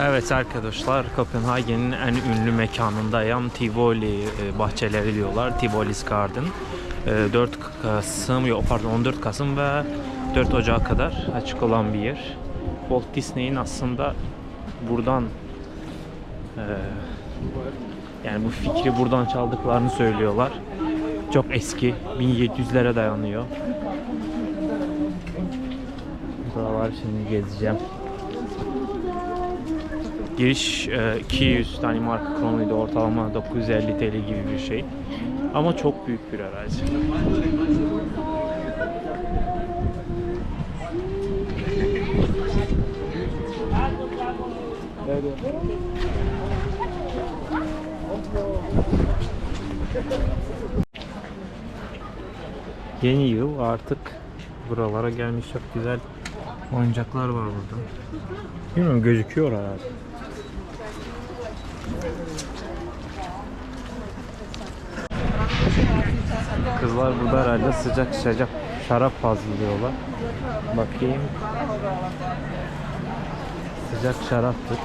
Evet arkadaşlar Kopenhagen'in en ünlü mekanındayım. Tivoli e, bahçeleri diyorlar. Tivoli's Garden. E, 4 Kasım, yok pardon 14 Kasım ve 4 Ocak'a kadar açık olan bir yer. Walt Disney'in aslında buradan e, yani bu fikri buradan çaldıklarını söylüyorlar. Çok eski, 1700'lere dayanıyor. Buralar şimdi gezeceğim. Giriş e, 200 Danimarka kronuydu ortalama 950 TL gibi bir şey. Ama çok büyük bir arazi. Yeni yıl artık buralara gelmiş çok güzel oyuncaklar var burada. Bilmiyorum gözüküyor herhalde. Kızlar burada herhalde sıcak sıcak şarap hazırlıyorlar. Bakayım. Sıcak şaraptır.